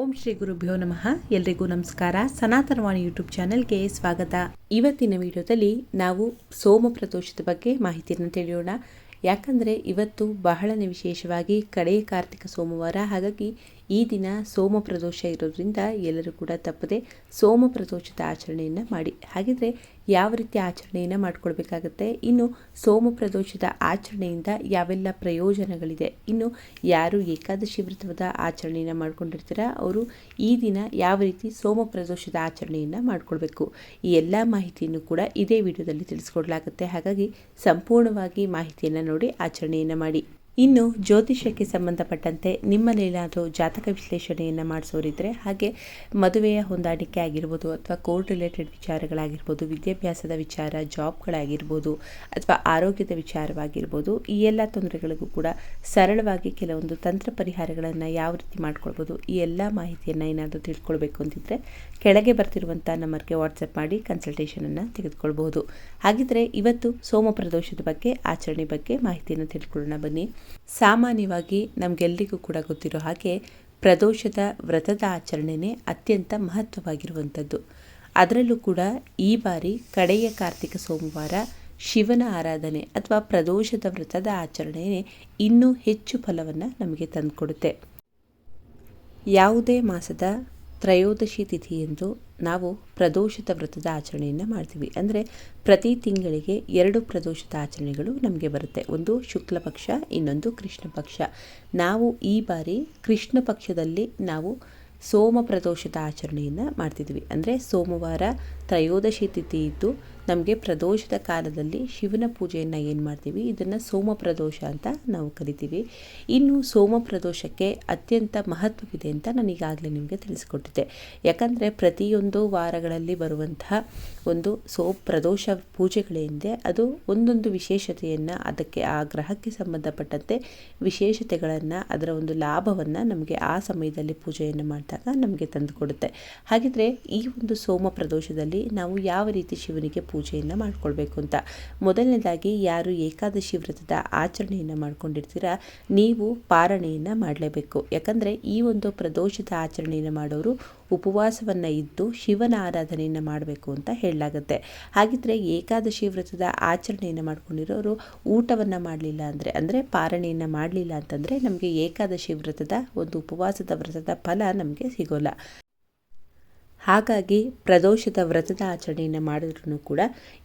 ಓಂ ಶ್ರೀ ಗುರುಭ್ಯೋ ನಮಃ. ಎಲ್ರಿಗೂ ನಮಸ್ಕಾರ. ಸನಾತನವಾಣಿ ಯೂಟ್ಯೂಬ್ ಚಾನೆಲ್ಗೆ ಸ್ವಾಗತ. ಇವತ್ತಿನ ವಿಡಿಯೋದಲ್ಲಿ ನಾವು ಸೋಮ ಪ್ರದೋಷದ ಬಗ್ಗೆ ಮಾಹಿತಿಯನ್ನು ತಿಳಿಯೋಣ. ಯಾಕಂದರೆ ಇವತ್ತು ಬಹಳನೇ ವಿಶೇಷವಾಗಿ ಕಡೆಯ ಕಾರ್ತಿಕ ಸೋಮವಾರ. ಹಾಗಾಗಿ ಈ ದಿನ ಸೋಮ ಪ್ರದೋಷ ಇರೋದ್ರಿಂದ ಎಲ್ಲರೂ ಕೂಡ ತಪ್ಪದೆ ಸೋಮ ಪ್ರದೋಷದ ಆಚರಣೆಯನ್ನು ಮಾಡಿ. ಹಾಗಿದ್ರೆ ಯಾವ ರೀತಿ ಆಚರಣೆಯನ್ನು ಮಾಡ್ಕೊಳ್ಬೇಕಾಗತ್ತೆ? ಇನ್ನು ಸೋಮ ಪ್ರದೋಷದ ಆಚರಣೆಯಿಂದ ಯಾವೆಲ್ಲ ಪ್ರಯೋಜನಗಳಿದೆ? ಇನ್ನು ಯಾರು ಏಕಾದಶಿ ವ್ರತದ ಆಚರಣೆಯನ್ನು ಮಾಡ್ಕೊಂಡಿರ್ತೀರ, ಅವರು ಈ ದಿನ ಯಾವ ರೀತಿ ಸೋಮ ಪ್ರದೋಷದ ಆಚರಣೆಯನ್ನು ಮಾಡಿಕೊಳ್ಬೇಕು? ಈ ಎಲ್ಲ ಮಾಹಿತಿಯನ್ನು ಕೂಡ ಇದೇ ವಿಡಿಯೋದಲ್ಲಿ ತಿಳಿಸ್ಕೊಡ್ಲಾಗುತ್ತೆ. ಹಾಗಾಗಿ ಸಂಪೂರ್ಣವಾಗಿ ಮಾಹಿತಿಯನ್ನು ನೋಡಿ ಆಚರಣೆಯನ್ನು ಮಾಡಿ. ಇನ್ನು ಜ್ಯೋತಿಷ್ಯಕ್ಕೆ ಸಂಬಂಧಪಟ್ಟಂತೆ ನಿಮ್ಮಲ್ಲೇನಾದರೂ ಜಾತಕ ವಿಶ್ಲೇಷಣೆಯನ್ನು ಮಾಡಿಸೋರಿದ್ರೆ ಹಾಗೆ ಮದುವೆಯ ಹೊಂದಾಣಿಕೆ ಆಗಿರ್ಬೋದು ಅಥವಾ ಕೋರ್ಟ್ ರಿಲೇಟೆಡ್ ವಿಚಾರಗಳಾಗಿರ್ಬೋದು, ವಿದ್ಯಾಭ್ಯಾಸದ ವಿಚಾರ ಜಾಬ್ಗಳಾಗಿರ್ಬೋದು ಅಥವಾ ಆರೋಗ್ಯದ ವಿಚಾರವಾಗಿರ್ಬೋದು, ಈ ಎಲ್ಲ ತೊಂದರೆಗಳಿಗೂ ಕೂಡ ಸರಳವಾಗಿ ಕೆಲವೊಂದು ತಂತ್ರ ಪರಿಹಾರಗಳನ್ನು ಯಾವ ರೀತಿ ಮಾಡ್ಕೊಳ್ಬೋದು, ಈ ಎಲ್ಲ ಮಾಹಿತಿಯನ್ನು ಏನಾದರೂ ತಿಳ್ಕೊಳ್ಬೇಕು ಅಂತಿದ್ರೆ ಕೆಳಗೆ ಬರ್ತಿರುವಂಥ ನಂಬರ್ಗೆ ವಾಟ್ಸಪ್ ಮಾಡಿ ಕನ್ಸಲ್ಟೇಷನನ್ನು ತೆಗೆದುಕೊಳ್ಬೋದು ಹಾಗಿದ್ರೆ ಇವತ್ತು ಸೋಮ ಪ್ರದೋಷದ ಬಗ್ಗೆ, ಆಚರಣೆ ಬಗ್ಗೆ ಮಾಹಿತಿಯನ್ನು ತಿಳ್ಕೊಳ್ಳೋಣ ಬನ್ನಿ. ಸಾಮಾನ್ಯವಾಗಿ ನಮಗೆಲ್ಲರಿಗೂ ಕೂಡ ಗೊತ್ತಿರೋ ಹಾಗೆ ಪ್ರದೋಷದ ವ್ರತದ ಆಚರಣೆನೇ ಅತ್ಯಂತ ಮಹತ್ವವಾಗಿರುವಂಥದ್ದು. ಅದರಲ್ಲೂ ಕೂಡ ಈ ಬಾರಿ ಕಡೆಯ ಕಾರ್ತಿಕ ಸೋಮವಾರ ಶಿವನ ಆರಾಧನೆ ಅಥವಾ ಪ್ರದೋಷದ ವ್ರತದ ಆಚರಣೆಯೇ ಇನ್ನೂ ಹೆಚ್ಚು ಫಲವನ್ನು ನಮಗೆ ತಂದುಕೊಡುತ್ತೆ. ಯಾವುದೇ ಮಾಸದ ತ್ರಯೋದಶಿ ತಿಥಿಯಂದು ನಾವು ಪ್ರದೋಷಿತ ವ್ರತದ ಆಚರಣೆಯನ್ನು ಮಾಡ್ತೀವಿ. ಅಂದರೆ ಪ್ರತಿ ತಿಂಗಳಿಗೆ ಎರಡು ಪ್ರದೋಷಿತ ಆಚರಣೆಗಳು ನಮಗೆ ಬರುತ್ತೆ. ಒಂದು ಶುಕ್ಲ ಪಕ್ಷ, ಇನ್ನೊಂದು ಕೃಷ್ಣ ಪಕ್ಷ. ನಾವು ಈ ಬಾರಿ ಕೃಷ್ಣ ಪಕ್ಷದಲ್ಲಿ ನಾವು ಸೋಮ ಪ್ರದೋಷಿತ ಆಚರಣೆಯನ್ನು ಮಾಡ್ತಿದ್ವಿ. ಅಂದರೆ ಸೋಮವಾರ ತ್ರಯೋದಶಿ ತಿಥಿ ಇದ್ದು ನಮಗೆ ಪ್ರದೋಷದ ಕಾಲದಲ್ಲಿ ಶಿವನ ಪೂಜೆಯನ್ನು ಏನು ಮಾಡ್ತೀವಿ? ಇದನ್ನು ಸೋಮ ಪ್ರದೋಷ ಅಂತ ನಾವು ಕರಿತೀವಿ. ಇನ್ನು ಸೋಮ ಪ್ರದೋಷಕ್ಕೆ ಅತ್ಯಂತ ಮಹತ್ವವಿದೆ ಅಂತ ನಾನು ಈಗಾಗಲೇ ನಿಮಗೆ ತಿಳಿಸಿಕೊಟ್ಟಿದ್ದೆ. ಯಾಕಂದರೆ ಪ್ರತಿಯೊಂದು ವಾರಗಳಲ್ಲಿ ಬರುವಂತಹ ಒಂದು ಸೋ, ಪ್ರದೋಷ ಪೂಜೆಗಳೇನಿದೆ ಅದು ಒಂದೊಂದು ವಿಶೇಷತೆಯನ್ನು ಅದಕ್ಕೆ, ಆ ಗ್ರಹಕ್ಕೆ ಸಂಬಂಧಪಟ್ಟಂತೆ ವಿಶೇಷತೆಗಳನ್ನು, ಅದರ ಒಂದು ಲಾಭವನ್ನು ನಮಗೆ ಆ ಸಮಯದಲ್ಲಿ ಪೂಜೆಯನ್ನು ಮಾಡಿದಾಗ ನಮಗೆ ತಂದುಕೊಡುತ್ತೆ ಹಾಗಿದ್ರೆ ಈ ಒಂದು ಸೋಮ ಪ್ರದೋಷದಲ್ಲಿ ನಾವು ಯಾವ ರೀತಿ ಶಿವನಿಗೆ ಪೂಜೆಯನ್ನು ಮಾಡ್ಕೊಳ್ಬೇಕು ಅಂತ. ಮೊದಲನೇದಾಗಿ ಯಾರು ಏಕಾದಶಿ ವ್ರತದ ಆಚರಣೆಯನ್ನು ಮಾಡ್ಕೊಂಡಿರ್ತೀರಾ, ನೀವು ಪಾರಣೆಯನ್ನು ಮಾಡಲೇಬೇಕು. ಯಾಕಂದರೆ ಈ ಒಂದು ಪ್ರದೋಷದ ಆಚರಣೆಯನ್ನು ಮಾಡೋರು ಉಪವಾಸವನ್ನು ಇದ್ದು ಶಿವನ ಆರಾಧನೆಯನ್ನು ಮಾಡಬೇಕು ಅಂತ ಹೇಳಲಾಗುತ್ತೆ. ಹಾಗಿದ್ರೆ ಏಕಾದಶಿ ವ್ರತದ ಆಚರಣೆಯನ್ನು ಮಾಡ್ಕೊಂಡಿರೋರು ಊಟವನ್ನು ಮಾಡಲಿಲ್ಲ ಅಂದರೆ ಅಂದರೆ ಪಾರಣೆಯನ್ನು ಮಾಡಲಿಲ್ಲ ಅಂತಂದರೆ ನಮಗೆ ಏಕಾದಶಿ ವ್ರತದ ಒಂದು ಉಪವಾಸದ ವ್ರತದ ಫಲ ನಮಗೆ ಸಿಗೋಲ್ಲ. ಹಾಗಾಗಿ ಪ್ರದೋಷದ ವ್ರತದ ಆಚರಣೆಯನ್ನು ಮಾಡಿದ್ರೂ ಕೂಡ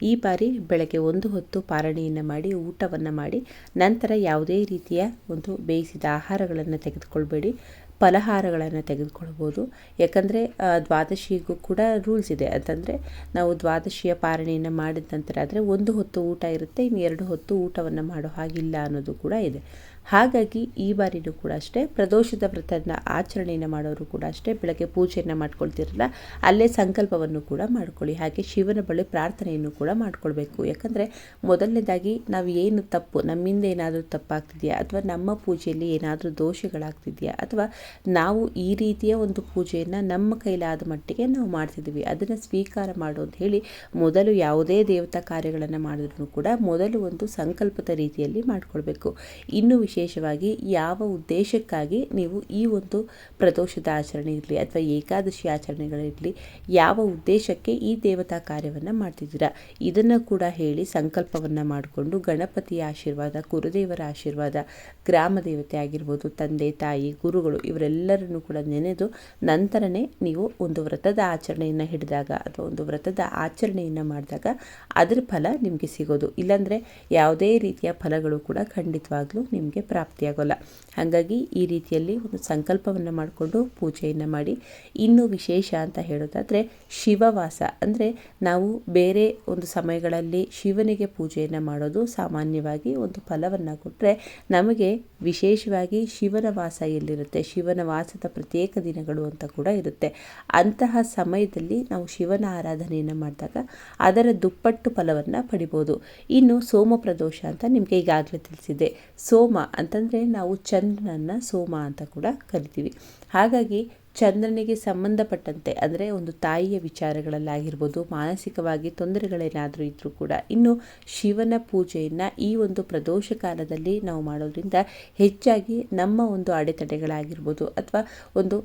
ಈ ಬಾರಿ ಬೆಳಗ್ಗೆ ಒಂದು ಹೊತ್ತು ಪಾರಣೆಯನ್ನು ಮಾಡಿ, ಊಟವನ್ನು ಮಾಡಿ, ನಂತರ ಯಾವುದೇ ರೀತಿಯ ಒಂದು ಬೇಯಿಸಿದ ಆಹಾರಗಳನ್ನು ತೆಗೆದುಕೊಳ್ಬೇಡಿ, ಫಲಹಾರಗಳನ್ನು ತೆಗೆದುಕೊಳ್ಬೋದು. ಯಾಕಂದರೆ ದ್ವಾದಶಿಗೂ ಕೂಡ ರೂಲ್ಸ್ ಇದೆ. ಅಂತಂದರೆ, ನಾವು ದ್ವಾದಶಿಯ ಪಾರಣೆಯನ್ನು ಮಾಡಿದ ನಂತರ ಆದರೆ ಒಂದು ಹೊತ್ತು ಊಟ ಇರುತ್ತೆ, ಇನ್ನು ಎರಡು ಹೊತ್ತು ಊಟವನ್ನು ಮಾಡೋ ಹಾಗಿಲ್ಲ ಅನ್ನೋದು ಕೂಡ ಇದೆ. ಹಾಗಾಗಿ ಈ ಬಾರಿನೂ ಕೂಡ ಅಷ್ಟೇ, ಪ್ರದೋಷದ ವ್ರತನ ಆಚರಣೆಯನ್ನು ಮಾಡೋರು ಕೂಡ ಅಷ್ಟೇ, ಬೆಳಗ್ಗೆ ಪೂಜೆಯನ್ನು ಮಾಡ್ಕೊಳ್ತಿರಲ್ಲ, ಅಲ್ಲೇ ಸಂಕಲ್ಪವನ್ನು ಕೂಡ ಮಾಡ್ಕೊಳ್ಳಿ. ಹಾಗೆ ಶಿವನ ಬಳಿ ಪ್ರಾರ್ಥನೆಯನ್ನು ಕೂಡ ಮಾಡ್ಕೊಳ್ಬೇಕು. ಯಾಕಂದರೆ ಮೊದಲನೇದಾಗಿ ನಾವು ಏನು ತಪ್ಪು, ನಮ್ಮಿಂದ ಏನಾದರೂ ತಪ್ಪಾಗ್ತಿದೆಯಾ, ಅಥವಾ ನಮ್ಮ ಪೂಜೆಯಲ್ಲಿ ಏನಾದರೂ ದೋಷಗಳಾಗ್ತಿದೆಯಾ, ಅಥವಾ ನಾವು ಈ ರೀತಿಯ ಒಂದು ಪೂಜೆಯನ್ನು ನಮ್ಮ ಕೈಲಾದ ಮಟ್ಟಿಗೆ ನಾವು ಮಾಡ್ತಿದ್ದೀವಿ, ಅದನ್ನು ಸ್ವೀಕಾರ ಮಾಡು ಅಂತ ಹೇಳಿ ಮೊದಲು ಯಾವುದೇ ದೇವತಾ ಕಾರ್ಯಗಳನ್ನು ಮಾಡಿದ್ರೂ ಕೂಡ ಮೊದಲು ಒಂದು ಸಂಕಲ್ಪದ ರೀತಿಯಲ್ಲಿ ಮಾಡ್ಕೊಳ್ಬೇಕು. ಇನ್ನು ವಿಶೇಷವಾಗಿ ಯಾವ ಉದ್ದೇಶಕ್ಕಾಗಿ ನೀವು ಈ ಒಂದು ಪ್ರದೋಷದ ಆಚರಣೆ ಇರಲಿ ಅಥವಾ ಏಕಾದಶಿ ಆಚರಣೆಗಳಿರಲಿ ಯಾವ ಉದ್ದೇಶಕ್ಕೆ ಈ ದೇವತಾ ಕಾರ್ಯವನ್ನು ಮಾಡ್ತಿದ್ದೀರಾ? ಇದನ್ನು ಕೂಡ ಹೇಳಿ ಸಂಕಲ್ಪವನ್ನು ಮಾಡಿಕೊಂಡು ಗಣಪತಿಯ ಆಶೀರ್ವಾದ ಕುರುದೇವರ ಆಶೀರ್ವಾದ, ಗ್ರಾಮ ದೇವತೆ ಆಗಿರ್ಬೋದು, ತಂದೆ, ತಾಯಿ, ಗುರುಗಳು ಇವರೆಲ್ಲರನ್ನು ಕೂಡ ನೆನೆದು ನಂತರನೇ ನೀವು ಒಂದು ವ್ರತದ ಆಚರಣೆಯನ್ನು ಹಿಡಿದಾಗ ಅಥವಾ ಒಂದು ವ್ರತದ ಆಚರಣೆಯನ್ನು ಮಾಡಿದಾಗ ಅದರ ಫಲ ನಿಮಗೆ ಸಿಗೋದು. ಇಲ್ಲಾಂದರೆ ಯಾವುದೇ ರೀತಿಯ ಫಲಗಳು ಕೂಡ ಖಂಡಿತವಾಗ್ಲೂ ನಿಮಗೆ ಪ್ರಾಪ್ತಿಯಾಗೋಲ್ಲ. ಹಾಗಾಗಿ ಈ ರೀತಿಯಲ್ಲಿ ಒಂದು ಸಂಕಲ್ಪವನ್ನು ಮಾಡಿಕೊಂಡು ಪೂಜೆಯನ್ನು ಮಾಡಿ. ಇನ್ನೂ ವಿಶೇಷ ಅಂತ ಹೇಳೋದಾದರೆ ಶಿವವಾಸ. ಅಂದರೆ ನಾವು ಬೇರೆ ಒಂದು ಸಮಯಗಳಲ್ಲಿ ಶಿವನಿಗೆ ಪೂಜೆಯನ್ನು ಮಾಡೋದು ಸಾಮಾನ್ಯವಾಗಿ ಒಂದು ಫಲವನ್ನು ಕೊಟ್ಟರೆ ನಮಗೆ ವಿಶೇಷವಾಗಿ ಶಿವನ ವಾಸ ಎಲ್ಲಿರುತ್ತೆ? ಶಿವನ ವಾಸದ ಪ್ರತ್ಯೇಕ ದಿನಗಳು ಅಂತ ಕೂಡ ಇರುತ್ತೆ. ಅಂತಹ ಸಮಯದಲ್ಲಿ ನಾವು ಶಿವನ ಆರಾಧನೆಯನ್ನು ಮಾಡಿದಾಗ ಅದರ ದುಪ್ಪಟ್ಟು ಫಲವನ್ನು ಪಡಿಬೋದು. ಇನ್ನು ಸೋಮ ಪ್ರದೋಷ ಅಂತ ನಿಮಗೆ ಈಗಾಗಲೇ ತಿಳಿಸಿದೆ ಸೋಮ ಅಂತಂದರೆ ನಾವು ಚಂದ್ರನನ್ನು ಸೋಮ ಅಂತ ಕೂಡ ಕರಿತೀವಿ. ಹಾಗಾಗಿ ಚಂದ್ರನಿಗೆ ಸಂಬಂಧಪಟ್ಟಂತೆ, ಅಂದರೆ ಒಂದು ತಾಯಿಯ ವಿಚಾರಗಳಲ್ಲಾಗಿರ್ಬೋದು, ಮಾನಸಿಕವಾಗಿ ತೊಂದರೆಗಳೇನಾದರೂ ಇದ್ದರೂ ಕೂಡ ಇನ್ನು ಶಿವನ ಪೂಜೆಯನ್ನು ಈ ಒಂದು ಪ್ರದೋಷ ಕಾಲದಲ್ಲಿ ನಾವು ಮಾಡೋದ್ರಿಂದ ಹೆಚ್ಚಾಗಿ ನಮ್ಮ ಒಂದು ಅಡೆತಡೆಗಳಾಗಿರ್ಬೋದು ಅಥವಾ ಒಂದು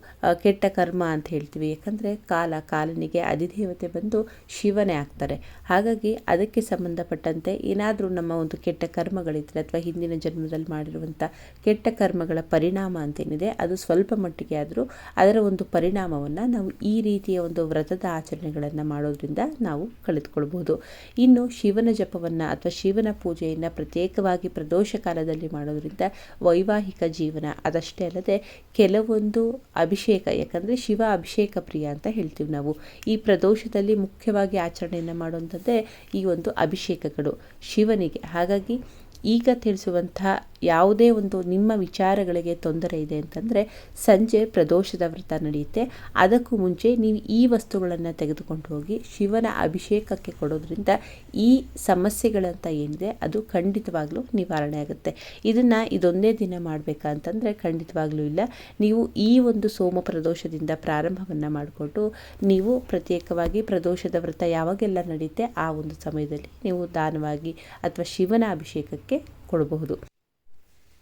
ಕೆಟ್ಟ ಕರ್ಮ ಅಂತ ಹೇಳ್ತೀವಿ. ಯಾಕಂದರೆ ಕಾಲ, ಕಾಲನಿಗೆ ಅಧಿದೇವತೆ ಬಂದು ಶಿವನೇ ಆಗ್ತಾರೆ. ಹಾಗಾಗಿ ಅದಕ್ಕೆ ಸಂಬಂಧಪಟ್ಟಂತೆ ಏನಾದರೂ ನಮ್ಮ ಒಂದು ಕೆಟ್ಟ ಕರ್ಮಗಳಿದ್ದರೆ ಅಥವಾ ಹಿಂದಿನ ಜನ್ಮದಲ್ಲಿ ಮಾಡಿರುವಂಥ ಕೆಟ್ಟ ಕರ್ಮಗಳ ಪರಿಣಾಮ ಅಂತೇನಿದೆ, ಅದು ಸ್ವಲ್ಪ ಮಟ್ಟಿಗೆ ಆದರೂ ಅದರ ಒಂದು ಪರಿಣಾಮವನ್ನು ನಾವು ಈ ರೀತಿಯ ಒಂದು ವ್ರತದ ಆಚರಣೆಗಳನ್ನು ಮಾಡೋದ್ರಿಂದ ನಾವು ಕಳೆದುಕೊಳ್ಬೋದು. ಇನ್ನು ಶಿವನ ಜಪವನ್ನು ಅಥವಾ ಶಿವನ ಪೂಜೆಯನ್ನು ಪ್ರತ್ಯೇಕವಾಗಿ ಪ್ರದೋಷ ಕಾಲದಲ್ಲಿ ಮಾಡೋದ್ರಿಂದ ವೈವಾಹಿಕ ಜೀವನ ಅದಷ್ಟೇ ಅಲ್ಲದೆ ಕೆಲವೊಂದು ಅಭಿಷೇಕ, ಯಾಕಂದರೆ ಶಿವ ಅಭಿಷೇಕ ಪ್ರಿಯ ಅಂತ ಹೇಳ್ತೀವಿ ನಾವು. ಈ ಪ್ರದೋಷದಲ್ಲಿ ಮುಖ್ಯವಾಗಿ ಆಚರಣೆಯನ್ನು ಮಾಡುವಂಥದ್ದೇ ಈ ಒಂದು ಅಭಿಷೇಕಗಳು ಶಿವನಿಗೆ. ಹಾಗಾಗಿ ಈಗ ತಿಳಿಸುವಂತಹ ಯಾವುದೇ ಒಂದು ನಿಮ್ಮ ವಿಚಾರಗಳಿಗೆ ತೊಂದರೆ ಇದೆ ಅಂತಂದರೆ ಸಂಜೆ ಪ್ರದೋಷದ ವ್ರತ ನಡೆಯುತ್ತೆ. ಅದಕ್ಕೂ ಮುಂಚೆ ನೀವು ಈ ವಸ್ತುಗಳನ್ನು ತೆಗೆದುಕೊಂಡು ಹೋಗಿ ಶಿವನ ಅಭಿಷೇಕಕ್ಕೆ ಕೊಡೋದ್ರಿಂದ ಈ ಸಮಸ್ಯೆಗಳಂತ ಏನಿದೆ ಅದು ಖಂಡಿತವಾಗ್ಲೂ ನಿವಾರಣೆ ಆಗುತ್ತೆ. ಇದನ್ನು ಇದೊಂದೇ ದಿನ ಮಾಡಬೇಕಾ ಅಂತಂದರೆ ಖಂಡಿತವಾಗ್ಲೂ ಇಲ್ಲ. ನೀವು ಈ ಒಂದು ಸೋಮ ಪ್ರದೋಷದಿಂದ ಪ್ರಾರಂಭವನ್ನು ಮಾಡಿಕೊಂಡು ನೀವು ಪ್ರತ್ಯೇಕವಾಗಿ ಪ್ರದೋಷದ ವ್ರತ ಯಾವಾಗೆಲ್ಲ ನಡೆಯುತ್ತೆ ಆ ಒಂದು ಸಮಯದಲ್ಲಿ ನೀವು ದಾನವಾಗಿ ಅಥವಾ ಶಿವನ ಅಭಿಷೇಕಕ್ಕೆ ಕೊಡಬಹುದು.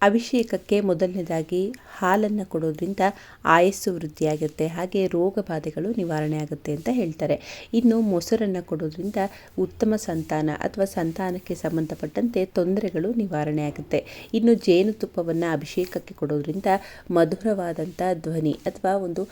ಅಭಿಷೇಕಕ್ಕೆ ಮೊದಲನೇದಾಗಿ ಹಾಲನ್ನು ಕೊಡೋದ್ರಿಂದ ಆಯಸ್ಸು ವೃದ್ಧಿಯಾಗುತ್ತೆ, ಹಾಗೆ ರೋಗ ಬಾಧೆಗಳು ನಿವಾರಣೆ ಆಗುತ್ತೆ ಅಂತ ಹೇಳ್ತಾರೆ. ಇನ್ನು ಮೊಸರನ್ನು ಕೊಡೋದ್ರಿಂದ ಉತ್ತಮ ಸಂತಾನ ಅಥವಾ ಸಂತಾನಕ್ಕೆ ಸಂಬಂಧಪಟ್ಟಂತೆ ತೊಂದರೆಗಳು ನಿವಾರಣೆ ಆಗುತ್ತೆ. ಇನ್ನು ಜೇನುತುಪ್ಪವನ್ನು ಅಭಿಷೇಕಕ್ಕೆ ಕೊಡೋದ್ರಿಂದ ಮಧುರವಾದಂಥ ಧ್ವನಿ ಅಥವಾ ಒಂದು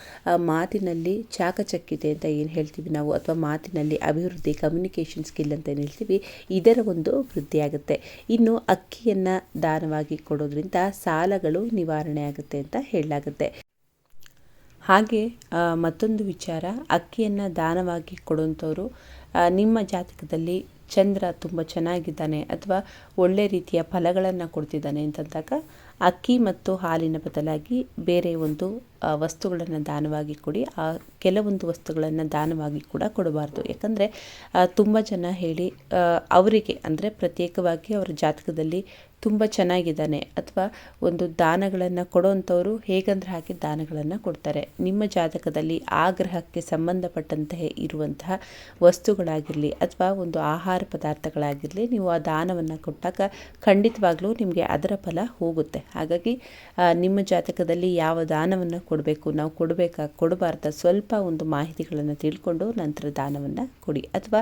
ಮಾತಿನಲ್ಲಿ ಚಾಕಚಕ್ಯತೆ ಅಂತ ಏನು ಹೇಳ್ತೀವಿ ನಾವು, ಅಥವಾ ಮಾತಿನಲ್ಲಿ ಅಭಿವೃದ್ಧಿ ಕಮ್ಯುನಿಕೇಷನ್ ಸ್ಕಿಲ್ ಅಂತ ಏನು ಹೇಳ್ತೀವಿ, ಇದರ ಒಂದು ವೃದ್ಧಿಯಾಗುತ್ತೆ. ಇನ್ನು ಅಕ್ಕಿಯನ್ನು ದಾನವಾಗಿ ಕೊಡೋದ್ರಿಂದ ಸಾಲಗಳು ನಿವಾರಣೆ ಆಗುತ್ತೆ ಅಂತ ಹೇಳಲಾಗುತ್ತೆ. ಹಾಗೆ ಮತ್ತೊಂದು ವಿಚಾರ, ಅಕ್ಕಿಯನ್ನು ದಾನವಾಗಿ ಕೊಡುವಂಥವರು ನಿಮ್ಮ ಜಾತಕದಲ್ಲಿ ಚಂದ್ರ ತುಂಬ ಚೆನ್ನಾಗಿದ್ದಾನೆ ಅಥವಾ ಒಳ್ಳೆ ರೀತಿಯ ಫಲಗಳನ್ನು ಕೊಡ್ತಿದ್ದಾನೆ ಅಂತಂದಾಗ ಅಕ್ಕಿ ಮತ್ತು ಹಾಲಿನ ಬದಲಾಗಿ ಬೇರೆ ಒಂದು ವಸ್ತುಗಳನ್ನು ದಾನವಾಗಿ ಕೊಡಿ. ಆ, ಕೆಲವೊಂದು ವಸ್ತುಗಳನ್ನು ದಾನವಾಗಿ ಕೂಡ ಕೊಡಬಾರ್ದು. ಯಾಕಂದರೆ ತುಂಬ ಜನ ಹೇಳಿ ಅವರಿಗೆ ಅಂದರೆ ಪ್ರತ್ಯೇಕವಾಗಿ ಅವರ ಜಾತಕದಲ್ಲಿ ತುಂಬ ಚೆನ್ನಾಗಿದ್ದಾನೆ. ಅಥವಾ ಒಂದು ದಾನಗಳನ್ನು ಕೊಡೋವಂಥವ್ರು ಹೇಗಂದ್ರೆ ಹಾಗೆ ದಾನಗಳನ್ನು ಕೊಡ್ತಾರೆ. ನಿಮ್ಮ ಜಾತಕದಲ್ಲಿ ಆ ಗ್ರಹಕ್ಕೆ ಸಂಬಂಧಪಟ್ಟಂತಹ ಇರುವಂತಹ ವಸ್ತುಗಳಾಗಿರಲಿ ಅಥವಾ ಒಂದು ಆಹಾರ ಪದಾರ್ಥಗಳಾಗಿರಲಿ ನೀವು ಆ ದಾನವನ್ನು ಕೊಟ್ಟಾಗ ಖಂಡಿತವಾಗ್ಲೂ ನಿಮಗೆ ಅದರ ಫಲ ಹೋಗುತ್ತೆ. ಹಾಗಾಗಿ ನಿಮ್ಮ ಜಾತಕದಲ್ಲಿ ಯಾವ ದಾನವನ್ನು ಕೊಡಬೇಕು, ನಾವು ಕೊಡಬೇಕಾ, ಕೊಡಬಾರ್ದ ಸ್ವಲ್ಪ ಒಂದು ಮಾಹಿತಿಗಳನ್ನು ತಿಳ್ಕೊಂಡು ನಂತರ ದಾನವನ್ನು ಕೊಡಿ. ಅಥವಾ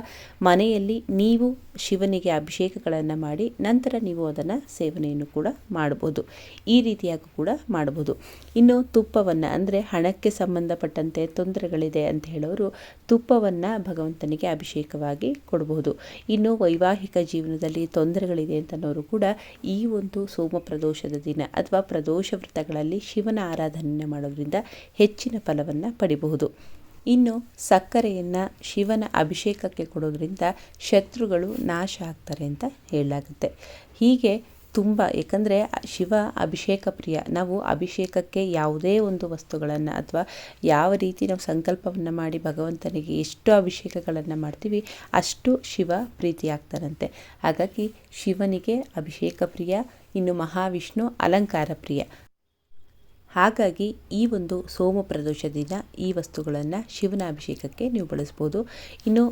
ಮನೆಯಲ್ಲಿ ನೀವು ಶಿವನಿಗೆ ಅಭಿಷೇಕಗಳನ್ನು ಮಾಡಿ ನಂತರ ನೀವು ಅದನ್ನು ಸೇವನೆಯನ್ನು ಕೂಡ ಮಾಡ್ಬೋದು. ಈ ರೀತಿಯಾಗಿ ಕೂಡ ಮಾಡ್ಬೋದು. ಇನ್ನು ತುಪ್ಪವನ್ನು ಅಂದರೆ ಹಣಕ್ಕೆ ಸಂಬಂಧಪಟ್ಟಂತೆ ತೊಂದರೆಗಳಿದೆ ಅಂತ ಹೇಳೋರು ತುಪ್ಪವನ್ನು ಭಗವಂತನಿಗೆ ಅಭಿಷೇಕವಾಗಿ ಕೊಡಬಹುದು ಇನ್ನು ವೈವಾಹಿಕ ಜೀವನದಲ್ಲಿ ತೊಂದರೆಗಳಿದೆ ಅಂತನೋರು ಕೂಡ ಈ ಒಂದು ಸೋಮ ಪ್ರದೋಷದ ದಿನ ಅಥವಾ ಪ್ರದೋಷ ವ್ರತಗಳಲ್ಲಿ ಶಿವನ ಆರಾಧನೆಯನ್ನು ಮಾಡೋದ್ರಿಂದ ಹೆಚ್ಚಿನ ಫಲವನ್ನು ಪಡಿಬಹುದು. ಇನ್ನು ಸಕ್ಕರೆಯನ್ನು ಶಿವನ ಅಭಿಷೇಕಕ್ಕೆ ಕೊಡೋದ್ರಿಂದ ಶತ್ರುಗಳು ನಾಶ ಆಗ್ತಾರೆ ಅಂತ ಹೇಳಲಾಗುತ್ತೆ. ಹೀಗೆ ತುಂಬ, ಏಕೆಂದರೆ ಶಿವ ಅಭಿಷೇಕ ಪ್ರಿಯ, ನಾವು ಅಭಿಷೇಕಕ್ಕೆ ಯಾವುದೇ ಒಂದು ವಸ್ತುಗಳನ್ನು ಅಥವಾ ಯಾವ ರೀತಿ ನಾವು ಸಂಕಲ್ಪವನ್ನು ಮಾಡಿ ಭಗವಂತನಿಗೆ ಎಷ್ಟು ಅಭಿಷೇಕಗಳನ್ನು ಮಾಡ್ತೀವಿ, ಅಷ್ಟು ಶಿವ ಪ್ರೀತಿಯಾಗ್ತಾರಂತೆ ಹಾಗಾಗಿ ಶಿವನಿಗೆ ಅಭಿಷೇಕ ಪ್ರಿಯ, ಇನ್ನು ಮಹಾವಿಷ್ಣು ಅಲಂಕಾರ ಪ್ರಿಯ. ಹಾಗಾಗಿ ಈ ಒಂದು ಸೋಮ ಪ್ರದೋಷದಿಂದ ಈ ವಸ್ತುಗಳನ್ನು ಶಿವನ ಅಭಿಷೇಕಕ್ಕೆ ನೀವು ಬಳಸ್ಬೋದು. ಇನ್ನು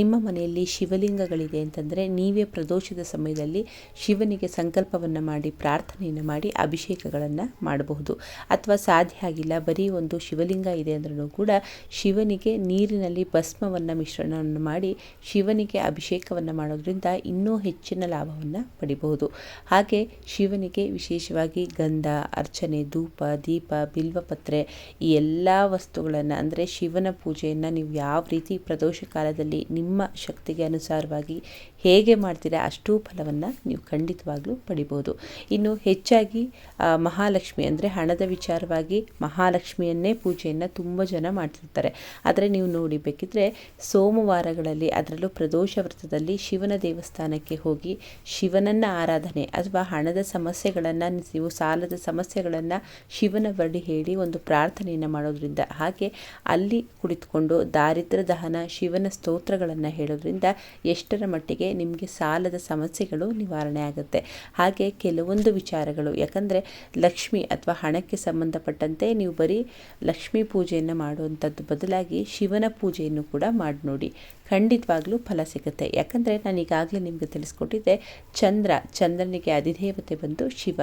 ನಿಮ್ಮ ಮನೆಯಲ್ಲಿ ಶಿವಲಿಂಗಗಳಿದೆ ಅಂತಂದರೆ ನೀವೇ ಪ್ರದೋಷದ ಸಮಯದಲ್ಲಿ ಶಿವನಿಗೆ ಸಂಕಲ್ಪವನ್ನು ಮಾಡಿ, ಪ್ರಾರ್ಥನೆಯನ್ನು ಮಾಡಿ ಅಭಿಷೇಕಗಳನ್ನು ಮಾಡಬಹುದು. ಅಥವಾ ಸಾಧ್ಯ ಆಗಿಲ್ಲ, ಬರೀ ಒಂದು ಶಿವಲಿಂಗ ಇದೆ ಅಂದ್ರೂ ಕೂಡ ಶಿವನಿಗೆ ನೀರಿನಲ್ಲಿ ಭಸ್ಮವನ್ನು ಮಿಶ್ರಣವನ್ನು ಮಾಡಿ ಶಿವನಿಗೆ ಅಭಿಷೇಕವನ್ನು ಮಾಡೋದ್ರಿಂದ ಇನ್ನೂ ಹೆಚ್ಚಿನ ಲಾಭವನ್ನು ಪಡಿಬಹುದು. ಹಾಗೆ ಶಿವನಿಗೆ ವಿಶೇಷವಾಗಿ ಗಂಧ, ಅರ್ಚನೆ, ಧೂಪ ದೀಪ, ಬಿಲ್ವಪತ್ರೆ ಈ ಎಲ್ಲ ವಸ್ತುಗಳನ್ನು ಅಂದರೆ ಶಿವನ ಪೂಜೆಯನ್ನು ನೀವು ಯಾವ ರೀತಿ ಪ್ರದೋಷ ಕಾಲದಲ್ಲಿ ನಿಮ್ಮ ಶಕ್ತಿಗೆ ಅನುಸಾರವಾಗಿ ಹೇಗೆ ಮಾಡ್ತೀರಾ ಅಷ್ಟೂ ಫಲವನ್ನು ನೀವು ಖಂಡಿತವಾಗ್ಲೂ ಪಡಿಬೋದು. ಇನ್ನು ಹೆಚ್ಚಾಗಿ ಮಹಾಲಕ್ಷ್ಮಿ ಅಂದರೆ ಹಣದ ವಿಚಾರವಾಗಿ ಮಹಾಲಕ್ಷ್ಮಿಯನ್ನೇ ಪೂಜೆಯನ್ನು ತುಂಬ ಜನ ಮಾಡ್ತಿರ್ತಾರೆ. ಆದರೆ ನೀವು ನೋಡಿಬೇಕಿದ್ರೆ ಸೋಮವಾರಗಳಲ್ಲಿ ಅದರಲ್ಲೂ ಪ್ರದೋಷ ವ್ರತದಲ್ಲಿ ಶಿವನ ದೇವಸ್ಥಾನಕ್ಕೆ ಹೋಗಿ ಶಿವನನ್ನು ಆರಾಧನೆ ಅಥವಾ ಹಣದ ಸಮಸ್ಯೆಗಳನ್ನು, ನೀವು ಸಾಲದ ಸಮಸ್ಯೆಗಳನ್ನು ಶಿವನ ಬಳಿ ಹೇಳಿ ಒಂದು ಪ್ರಾರ್ಥನೆಯನ್ನು ಮಾಡೋದ್ರಿಂದ, ಹಾಗೆ ಅಲ್ಲಿ ಕುಳಿತುಕೊಂಡು ದಾರಿದ್ರ ದಹನ, ಶಿವನ ಸ್ತೋತ್ರಗಳನ್ನು ಹೇಳೋದ್ರಿಂದ ಎಷ್ಟರ ಮಟ್ಟಿಗೆ ನಿಮಗೆ ಸಾಲದ ಸಮಸ್ಯೆಗಳು ನಿವಾರಣೆ ಆಗುತ್ತೆ. ಹಾಗೆ ಕೆಲವೊಂದು ವಿಚಾರಗಳು, ಯಾಕಂದರೆ ಲಕ್ಷ್ಮಿ ಅಥವಾ ಹಣಕ್ಕೆ ಸಂಬಂಧಪಟ್ಟಂತೆ ನೀವು ಬರೀ ಲಕ್ಷ್ಮೀ ಪೂಜೆಯನ್ನು ಮಾಡುವಂಥದ್ದು ಬದಲಾಗಿ ಶಿವನ ಪೂಜೆಯನ್ನು ಕೂಡ ಮಾಡಿ ನೋಡಿ ಖಂಡಿತವಾಗ್ಲೂ ಫಲ ಸಿಗುತ್ತೆ. ಯಾಕಂದರೆ ನಾನು ಈಗಾಗಲೇ ನಿಮಗೆ ತಿಳಿಸ್ಕೊಟ್ಟಿದ್ದೆ, ಚಂದ್ರ, ಚಂದ್ರನಿಗೆ ಅಧಿದೇವತೆ ಬಂದು ಶಿವ.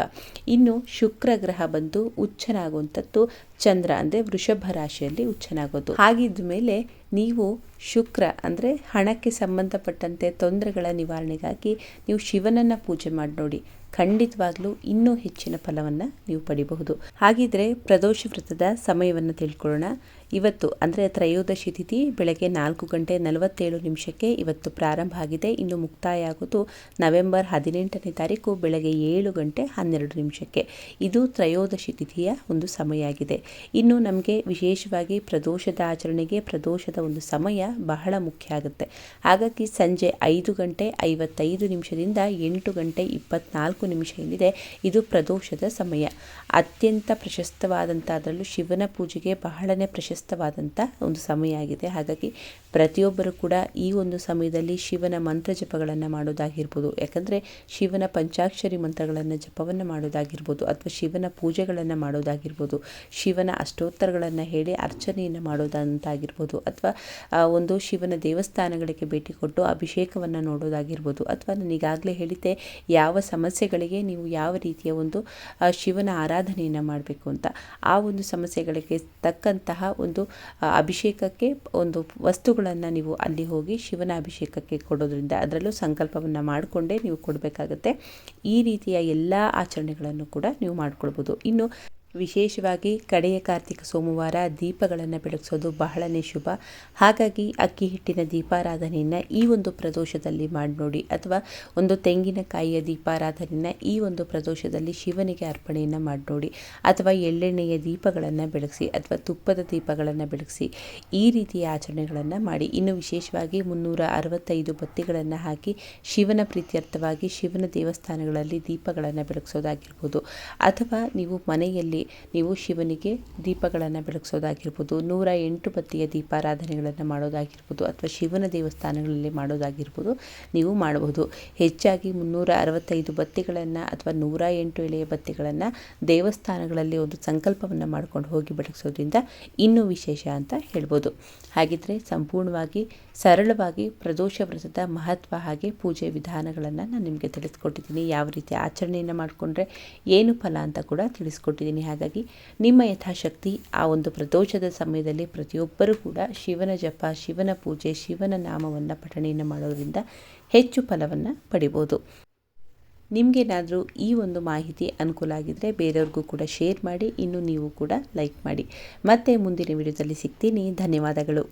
ಇನ್ನು ಶುಕ್ರ ಗ್ರಹ ಬಂದು ಉಚ್ಚನಾಗುವಂಥದ್ದು ಚಂದ್ರ, ಅಂದರೆ ವೃಷಭ ರಾಶಿಯಲ್ಲಿ ಉಚ್ಚನಾಗೋದು. ಹಾಗಿದ್ದ ಮೇಲೆ ನೀವು ಶುಕ್ರ, ಅಂದರೆ ಹಣಕ್ಕೆ ಸಂಬಂಧಪಟ್ಟಂತೆ ತೊಂದರೆಗಳ ನಿವಾರಣೆಗಾಗಿ ನೀವು ಶಿವನನ್ನು ಪೂಜೆ ಮಾಡಿ ನೋಡಿ. ಖಂಡಿತವಾಗ್ಲೂ ಇನ್ನೂ ಹೆಚ್ಚಿನ ಫಲವನ್ನು ನೀವು ಪಡಿಬಹುದು. ಹಾಗಿದ್ರೆ ಪ್ರದೋಷ ವ್ರತದ ಸಮಯವನ್ನು ತಿಳ್ಕೊಳ್ಳೋಣ. ಇವತ್ತು, ಅಂದರೆ ತ್ರಯೋದಶಿ ತಿಥಿ ಬೆಳಗ್ಗೆ ನಾಲ್ಕು ಗಂಟೆ ನಲವತ್ತೇಳು ನಿಮಿಷಕ್ಕೆ ಇವತ್ತು ಪ್ರಾರಂಭ ಆಗಿದೆ. ಇನ್ನು ಮುಕ್ತಾಯ ಆಗೋದು ನವೆಂಬರ್ ಹದಿನೆಂಟನೇ ತಾರೀಕು ಬೆಳಗ್ಗೆ ಏಳು ಗಂಟೆ ಹನ್ನೆರಡು ನಿಮಿಷಕ್ಕೆ. ಇದು ತ್ರಯೋದಶಿ ತಿಥಿಯ ಒಂದು ಸಮಯ ಆಗಿದೆ ಇನ್ನು ನಮಗೆ ವಿಶೇಷವಾಗಿ ಪ್ರದೋಷದ ಆಚರಣೆಗೆ ಪ್ರದೋಷದ ಒಂದು ಸಮಯ ಬಹಳ ಮುಖ್ಯ ಆಗುತ್ತೆ. ಹಾಗಾಗಿ ಸಂಜೆ ಐದು ಗಂಟೆ ಐವತ್ತೈದು ನಿಮಿಷದಿಂದ ಎಂಟು ಗಂಟೆ ಇಪ್ಪತ್ನಾಲ್ಕು ನಿಮಿಷ ಏನಿದೆ ಇದು ಪ್ರದೋಷದ ಸಮಯ. ಅತ್ಯಂತ ಪ್ರಶಸ್ತವಾದಂಥ ಅದರಲ್ಲೂ ಶಿವನ ಪೂಜೆಗೆ ಬಹಳನೇ ಪ್ರಶಸ್ತವಾದಂಥ ಒಂದು ಸಮಯ ಆಗಿದೆ. ಹಾಗಾಗಿ ಪ್ರತಿಯೊಬ್ಬರು ಕೂಡ ಈ ಒಂದು ಸಮಯದಲ್ಲಿ ಶಿವನ ಮಂತ್ರ ಜಪಗಳನ್ನು ಮಾಡೋದಾಗಿರ್ಬೋದು. ಯಾಕಂದರೆ ಶಿವನ ಪಂಚಾಕ್ಷರಿ ಮಂತ್ರಗಳನ್ನು ಜಪವನ್ನು ಮಾಡೋದಾಗಿರ್ಬೋದು ಅಥವಾ ಶಿವನ ಪೂಜೆಗಳನ್ನು ಮಾಡೋದಾಗಿರ್ಬೋದು. ಶಿವನ ಅಷ್ಟೋತ್ತರಗಳನ್ನು ಹೇಳಿ ಅರ್ಚನೆಯನ್ನು ಮಾಡೋದಂತಾಗಿರ್ಬೋದು. ಅಥವಾ ಒಂದು ಶಿವನ ದೇವಸ್ಥಾನಗಳಿಗೆ ಭೇಟಿ ಕೊಟ್ಟು ಅಭಿಷೇಕವನ್ನು ನೋಡೋದಾಗಿರ್ಬೋದು. ಅಥವಾ ನಾನು ಈಗಾಗಲೇ ಹೇಳಿದ್ದೆ, ಯಾವ ಸಮಸ್ಯೆಗಳಿಗೆ ನೀವು ಯಾವ ರೀತಿಯ ಒಂದು ಶಿವನ ಆರಾಧನೆಯನ್ನು ಮಾಡಬೇಕು ಅಂತ. ಆ ಒಂದು ಸಮಸ್ಯೆಗಳಿಗೆ ತಕ್ಕಂತಹ ಒಂದು ಅಭಿಷೇಕಕ್ಕೆ ಒಂದು ವಸ್ತುಗಳನ್ನು ನೀವು ಅಲ್ಲಿ ಹೋಗಿ ಶಿವನ ಅಭಿಷೇಕಕ್ಕೆ ಕೊಡೋದ್ರಿಂದ ಅದರಲ್ಲೂ ಸಂಕಲ್ಪವನ್ನು ಮಾಡಿಕೊಂಡೇ ನೀವು ಕೊಡಬೇಕಾಗತ್ತೆ. ಈ ರೀತಿಯ ಎಲ್ಲ ಆಚರಣೆಗಳನ್ನು ಕೂಡ ನೀವು ಮಾಡ್ಕೊಳ್ಬೋದು. ಇನ್ನು ವಿಶೇಷವಾಗಿ ಕಡೆಯ ಕಾರ್ತಿಕ ಸೋಮವಾರ ದೀಪಗಳನ್ನು ಬೆಳಗಿಸೋದು ಬಹಳನೇ ಶುಭ. ಹಾಗಾಗಿ ಅಕ್ಕಿ ಹಿಟ್ಟಿನ ದೀಪಾರಾಧನೆಯನ್ನು ಈ ಒಂದು ಪ್ರದೋಷದಲ್ಲಿ ಮಾಡಿ ನೋಡಿ. ಅಥವಾ ಒಂದು ತೆಂಗಿನಕಾಯಿಯ ದೀಪಾರಾಧನೆಯನ್ನು ಈ ಒಂದು ಪ್ರದೋಷದಲ್ಲಿ ಶಿವನಿಗೆ ಅರ್ಪಣೆಯನ್ನು ಮಾಡಿ ನೋಡಿ. ಅಥವಾ ಎಳ್ಳೆಣ್ಣೆಯ ದೀಪಗಳನ್ನು ಬೆಳಗಿಸಿ ಅಥವಾ ತುಪ್ಪದ ದೀಪಗಳನ್ನು ಬೆಳಗಿಸಿ ಈ ರೀತಿಯ ಆಚರಣೆಗಳನ್ನು ಮಾಡಿ. ಇನ್ನು ವಿಶೇಷವಾಗಿ ಮುನ್ನೂರ ಅರವತ್ತೈದು ಬತ್ತಿಗಳನ್ನು ಹಾಕಿ ಶಿವನ ಪ್ರೀತ್ಯರ್ಥವಾಗಿ ಶಿವನ ದೇವಸ್ಥಾನಗಳಲ್ಲಿ ದೀಪಗಳನ್ನು ಬೆಳಗಿಸೋದಾಗಿರ್ಬೋದು. ಅಥವಾ ನೀವು ಮನೆಯಲ್ಲಿ ನೀವು ಶಿವನಿಗೆ ದೀಪಗಳನ್ನು ಬೆಳಗಿಸೋದಾಗಿರ್ಬೋದು, ನೂರ ಎಂಟು ಬತ್ತಿಯ ದೀಪಾರಾಧನೆಗಳನ್ನು ಮಾಡೋದಾಗಿರ್ಬೋದು ಅಥವಾ ಶಿವನ ದೇವಸ್ಥಾನಗಳಲ್ಲಿ ಮಾಡೋದಾಗಿರ್ಬೋದು ನೀವು ಮಾಡಬಹುದು. ಹೆಚ್ಚಾಗಿ ಮುನ್ನೂರ ಅರವತ್ತೈದು ಬತ್ತಿಗಳನ್ನು ಅಥವಾ ನೂರ ಎಂಟು ಎಳೆಯ ಬತ್ತಿಗಳನ್ನು ದೇವಸ್ಥಾನಗಳಲ್ಲಿ ಒಂದು ಸಂಕಲ್ಪವನ್ನು ಮಾಡ್ಕೊಂಡು ಹೋಗಿ ಬೆಳಗಿಸೋದ್ರಿಂದ ಇನ್ನೂ ವಿಶೇಷ ಅಂತ ಹೇಳ್ಬೋದು. ಹಾಗಿದ್ರೆ ಸಂಪೂರ್ಣವಾಗಿ ಸರಳವಾಗಿ ಪ್ರದೋಷ ವ್ರತದ ಮಹತ್ವ ಹಾಗೆ ಪೂಜೆ ವಿಧಾನಗಳನ್ನು ನಾನು ನಿಮಗೆ ತಿಳಿಸ್ಕೊಟ್ಟಿದ್ದೀನಿ. ಯಾವ ರೀತಿ ಆಚರಣೆಯನ್ನು ಮಾಡಿಕೊಂಡ್ರೆ ಏನು ಫಲ ಅಂತ ಕೂಡ ತಿಳಿಸ್ಕೊಟ್ಟಿದ್ದೀನಿ. ಹಾಗಾಗಿ ನಿಮ್ಮ ಯಥಾಶಕ್ತಿ ಆ ಒಂದು ಪ್ರದೋಷದ ಸಮಯದಲ್ಲಿ ಪ್ರತಿಯೊಬ್ಬರೂ ಕೂಡ ಶಿವನ ಜಪ, ಶಿವನ ಪೂಜೆ, ಶಿವನ ನಾಮವನ್ನು ಪಠಣೆಯನ್ನು ಮಾಡೋದರಿಂದ ಹೆಚ್ಚು ಫಲವನ್ನು ಪಡಿಬೋದು. ನಿಮಗೇನಾದರೂ ಈ ಒಂದು ಮಾಹಿತಿ ಅನುಕೂಲ ಆಗಿದ್ದರೆ ಬೇರೆಯವ್ರಿಗೂ ಕೂಡ ಶೇರ್ ಮಾಡಿ, ಇನ್ನು ನೀವು ಕೂಡ ಲೈಕ್ ಮಾಡಿ. ಮತ್ತೆ ಮುಂದಿನ ವಿಡಿಯೋದಲ್ಲಿ ಸಿಗ್ತೀನಿ. ಧನ್ಯವಾದಗಳು.